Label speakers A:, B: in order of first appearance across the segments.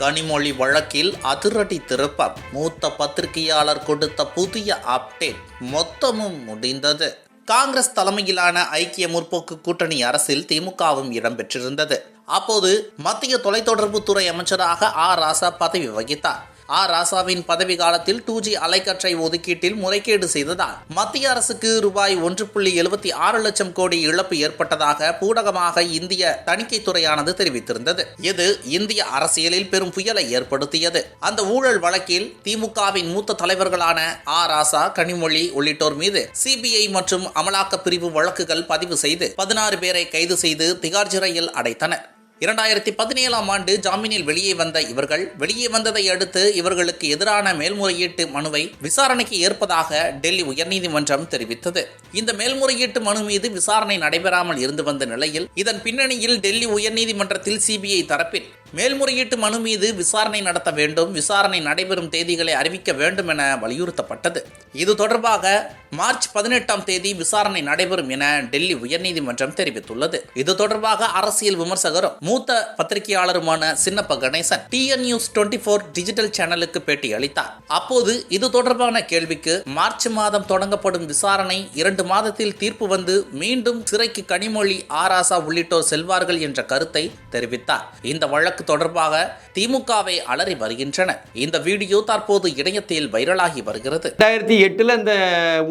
A: கனிமொழி வழக்கில் அதிரடி திருப்பம். மூத்த பத்திரிகையாளர் கொடுத்த புதிய அப்டேட் மொத்தமும் முடிந்தது. காங்கிரஸ் தலைமையிலான ஐக்கிய முற்போக்கு கூட்டணி அரசில் திமுகவும் இடம்பெற்றிருந்தது அப்போது மத்திய தொலைத்தொடர்புத்துறை அமைச்சராக ஆ. ராசா பதவி வகித்தார். ஆ ராசாவின் பதவி காலத்தில் டூ ஜி அலைக்கற்றை ஒதுக்கீட்டில் முறைகேடு செய்ததால் மத்திய அரசுக்கு ரூபாய் ஒன்று புள்ளி எழுபத்தி ஆறு லட்சம் கோடி இழப்பு ஏற்பட்டதாக பூடகமாக இந்திய தணிக்கைத்துறையானது தெரிவித்திருந்தது. இது இந்திய அரசியலில் பெரும் புயலை ஏற்படுத்தியது. அந்த ஊழல் வழக்கில் திமுகவின் மூத்த தலைவர்களான ஆ ராசா கனிமொழி உள்ளிட்டோர் மீது சிபிஐ மற்றும் அமலாக்க பிரிவு வழக்குகள் பதிவு செய்து பதினாறு பேரை கைது செய்து திகார் சிறையில் அடைத்தனர். இரண்டாயிரத்தி பதினேழாம் ஆண்டு ஜாமீனில் வெளியே வந்த இவர்கள் வெளியே வந்ததை அடுத்து இவர்களுக்கு எதிரான மேல்முறையீட்டு மனுவை விசாரணைக்கு ஏற்பதாக டெல்லி உயர்நீதிமன்றம் தெரிவித்தது. இந்த மேல்முறையீட்டு மனு மீது விசாரணை நடைபெறாமல் இருந்து வந்த நிலையில் இதன் பின்னணியில் டெல்லி உயர்நீதிமன்றத்தில் சிபிஐ தரப்பில் மேல்முறையீட்டு மனு மீது விசாரணை நடத்த வேண்டும். விசாரணை நடைபெறும் தேதிகளை அறிவிக்க வேண்டும் என வலியுறுத்தப்பட்டது. இது தொடர்பாக மார்ச் பதினெட்டாம் தேதி விசாரணை நடைபெறும் என டெல்லி உயர்நீதிமன்றம் தெரிவித்துள்ளது. இது தொடர்பாக அரசியல் விமர்சகரும் மூத்த பத்திரிகையாளருமான Chinnappa Ganesan TN news twenty four digital சேனலுக்கு பேட்டி அளித்தார். அப்போது இது தொடர்பான கேள்விக்கு மார்ச் மாதம் தொடங்கப்படும் விசாரணை இரண்டு மாதத்தில் தீர்ப்பு வந்து மீண்டும் சிறைக்கு கனிமொழி ஆராசா உள்ளிட்டோர் செல்வார்கள் என்ற கருத்தை தெரிவித்தார். இந்த வழக்கு தொடர்பாக திமுகவை அலறி வருகின்றன. இந்த வீடியோ தற்போது இணையத்தில் வைரலாகி வருகிறது.
B: ரெண்டாயிரத்தி எட்டில் இந்த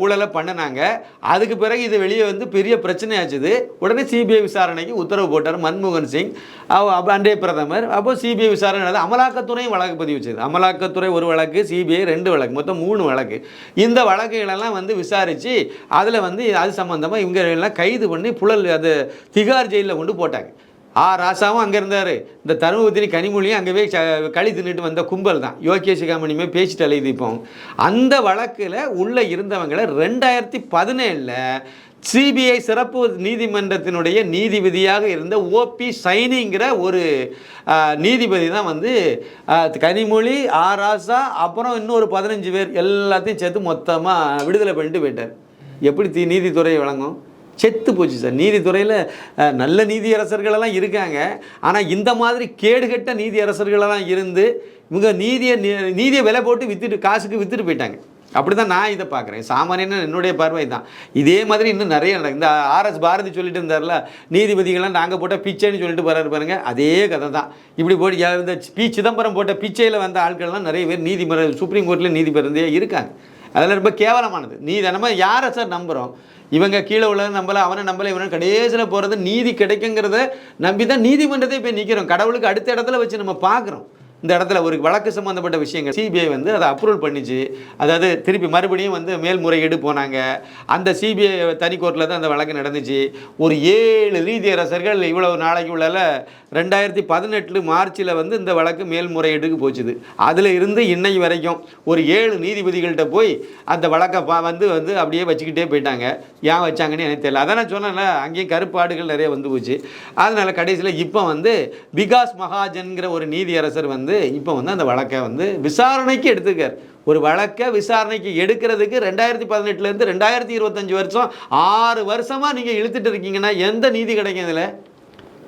B: ஊழலை பண்ணினாங்க. அதுக்கு பிறகு இது வெளியே வந்து பெரிய பிரச்சனையாச்சுது. உடனே சிபிஐ விசாரணைக்கு உத்தரவு போட்டார் மன்மோகன் சிங் அன்றைய பிரதமர். அப்போ சிபிஐ விசாரணை அமலாக்கத்துறையும் வழக்கு பதிவு செய்தது. அமலாக்கத்துறை ஒரு வழக்கு சிபிஐ ரெண்டு வழக்கு மொத்தம் மூணு வழக்கு. இந்த வழக்குகளெல்லாம் வந்து விசாரித்து அதில் வந்து அது சம்மந்தமாக இவங்க எல்லாம் கைது பண்ணி புழல் அது திகார் ஜெயிலில் கொண்டு போட்டாங்க. ஆ ராசாவும் அங்கே இருந்தார். இந்த தருமபுத்திரி கனிமொழியும் அங்கே போய் ச- களி தின்னுட்டு வந்த கும்பல் தான். யோகேஷ் காமணியுமே பேசிட்டு அலையுது இப்போ. அந்த வழக்கில் உள்ளே இருந்தவங்களை ரெண்டாயிரத்தி பதினேழில் சிபிஐ சிறப்பு நீதிமன்றத்தினுடைய நீதிபதியாக இருந்த ஓபி சைனிங்கிற ஒரு நீதிபதி தான் வந்து கனிமொழி ஆராசா அப்புறம் இன்னொரு பதினஞ்சு பேர் எல்லாத்தையும் சேர்த்து மொத்தமாக விடுதலை பண்ணிட்டு போயிட்டார். எப்படி தீ நீதித்துறை வழங்கும்? செத்து போச்சு சார். நீதித்துறையில் நல்ல நீதியரசர்களெல்லாம் இருக்காங்க. ஆனால் இந்த மாதிரி கேடுகட்ட நீதியரசர்களெல்லாம் இருந்து இவங்க நீதியை நீதியை விலை போட்டு வித்துட்டு காசுக்கு வித்துட்டு போயிட்டாங்க. அப்படி தான் நான் இதை பார்க்குறேன். சாமானியன்னு என்னுடைய பார்வை தான். இதே மாதிரி இன்னும் நிறைய நடக்கும் இந்த ஆர்எஸ் பாரதி சொல்லிட்டு இருந்தார்ல நீதிபதிகள்லாம் நாங்கள் போட்ட பிச்சைன்னு சொல்லிட்டு போகிறாரு பாருங்க அதே கதை தான். இப்படி போட்டு இந்த பி சிதம்பரம் போட்ட பிச்சையில் வந்த ஆட்கள்லாம் நிறைய பேர் நீதிமன்ற சுப்ரீம் கோர்ட்டில் நீதிபதியே இருக்காங்க. அதெல்லாம் ரொம்ப கேவலமானது. நீ நம்ம யாரை சார் நம்புகிறோம் இவங்க கீழே உள்ளதை நம்பலை அவனை நம்பலை இவனை கடைசியில் போகிறது நீதி கிடைக்குங்கிறத நம்பி தான் நீதிமன்றத்தை போய் நிற்கிறோம் கடவுளுக்கு அடுத்த இடத்துல வச்சு நம்ம பார்க்குறோம். இந்த இடத்துல ஒரு வழக்கு சம்மந்தப்பட்ட விஷயங்கள். சிபிஐ வந்து அதை அப்ரூவல் பண்ணிச்சு. அதாவது திருப்பி மறுபடியும் வந்து மேல்முறையீடு போனாங்க. அந்த சிபிஐ தனி கோர்ட்டில் தான் அந்த வழக்கு நடந்துச்சு. ஒரு ஏழு ரீதியரசர்கள் இவ்வளவு நாளைக்கு உள்ளால ரெண்டாயிரத்தி பதினெட்டு மார்ச்சில் வந்து இந்த வழக்கு மேல்முறையீடுக்கு போச்சுது. அதில் இருந்து இன்னை வரைக்கும் ஒரு ஏழு நீதிபதிகள்கிட்ட போய் அந்த வழக்கை பா வந்து வந்து அப்படியே வச்சுக்கிட்டே போயிட்டாங்க. ஏன் வச்சாங்கன்னு எனக்கு தெரியல. அதான் நான் சொன்னேன்ல அங்கேயும் கருப்பாடுகள் நிறைய வந்து போச்சு. அதனால் கடைசியில் இப்போ வந்து விகாஸ் மகாஜன்கிற ஒரு நீதியரசர் வந்து இப்போ வந்து அந்த வழக்கை வந்து விசாரணைக்கு எடுத்துக்கார் ஒரு வழக்கை விசாரணைக்கு எடுக்கிறதுக்கு ரெண்டாயிரத்தி பதினெட்டுலேருந்து ரெண்டாயிரத்தி இருபத்தஞ்சி வருஷம் ஆறு வருஷமாக நீங்கள் இழுத்துட்டு இருக்கீங்கன்னா எந்த நீதி கிடைக்கும் இதில்?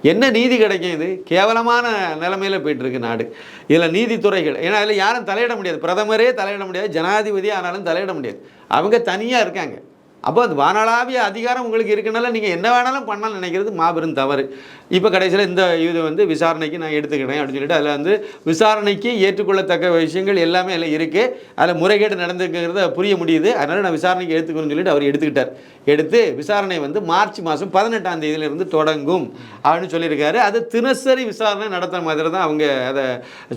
B: என்ன நீதி கிடைக்கும் இது? கேவலமான நிலைமையில் போயிட்டுருக்கு நாடு. இதில் நீதித்துறைகள் ஏன்னா அதில் யாரும் தலையிட முடியாது. பிரதமரே தலையிட முடியாது ஜனாதிபதி ஆனாலும் தலையிட முடியாது. அவங்க தனியாக இருக்காங்க. அப்போ அது வானளாவிய அதிகாரம் உங்களுக்கு இருக்கனால நீங்கள் என்ன வேணாலும் பண்ணலாம் நினைக்கிறது மாபெரும் தவறு. இப்போ கடைசியில் இந்த இது வந்து விசாரணைக்கு நான் எடுத்துக்கிறேன் அப்படின்னு சொல்லிட்டு அதில் வந்து விசாரணைக்கு ஏற்றுக்கொள்ளத்தக்க விஷயங்கள் எல்லாமே அதில் இருக்குது அதில் முறைகேடு நடந்துருக்குங்கிறத புரிய முடியுது. அதனால் நான் விசாரணைக்கு எடுத்துக்கணும்னு சொல்லிட்டு அவர் எடுத்துக்கிட்டார். எடுத்து விசாரணை வந்து மார்ச் மாதம் பதினெட்டாம் தேதியிலிருந்து தொடங்கும் அப்படின்னு சொல்லியிருக்காரு. அது தினசரி விசாரணை நடத்துகிற மாதிரி தான் அவங்க அதை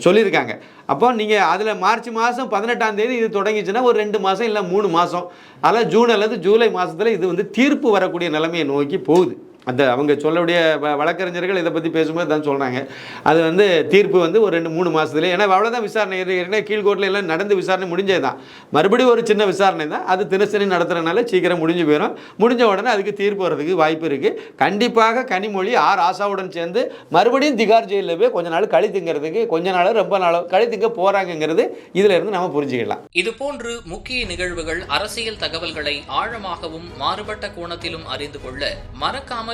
B: சொல்லியிருக்காங்க. அப்போ நீங்கள் அதில் மார்ச் மாதம் பதினெட்டாம் தேதி இது தொடங்கிச்சுன்னா ஒரு ரெண்டு மாதம் இல்லை மூணு மாதம் அதில் ஜூன் அல்லது ஜூலை மாதத்தில் இது வந்து தீர்ப்பு வரக்கூடிய நிலைமையை நோக்கி போகுது. அந்த அவங்க சொல்லக்கூடிய வ- வழக்கறிஞர்கள் இதை பற்றி பேசும்போது தான் சொல்கிறாங்க அது வந்து தீர்ப்பு வந்து ஒரு ரெண்டு மூணு மாதத்துல ஏன்னா அவ்வளோதான் விசாரணை ஏற்க- ஏற்கனவே கீழ்கோர்ட்டில் எல்லாம் நடந்து விசாரணை முடிஞ்சது தான் மறுபடியும் ஒரு சின்ன விசாரணை தான். அது தினசரி நடத்துறதுனால சீக்கிரம் முடிஞ்சு போயிடும் முடிஞ்ச உடனே அதுக்கு தீர்ப்பு வர்றதுக்கு வாய்ப்பு இருக்குது கண்டிப்பாக கனிமொழி ஆர். ஆசாவுடன் சேர்ந்து மறுபடியும் திகார் ஜெயிலில் போய் கொஞ்ச நாள் கழித்துங்கிறதுக்கு கொஞ்ச நாள் ரொம்ப நாள் கழித்துங்க போகிறாங்கங்கிறது இதில் இருந்து நம்ம புரிஞ்சுக்கலாம்.
C: இதுபோன்று முக்கிய நிகழ்வுகள் அரசியல் தகவல்களை ஆழமாகவும் மாறுபட்ட கோணத்திலும் அறிந்து கொள்ள மறக்காமல்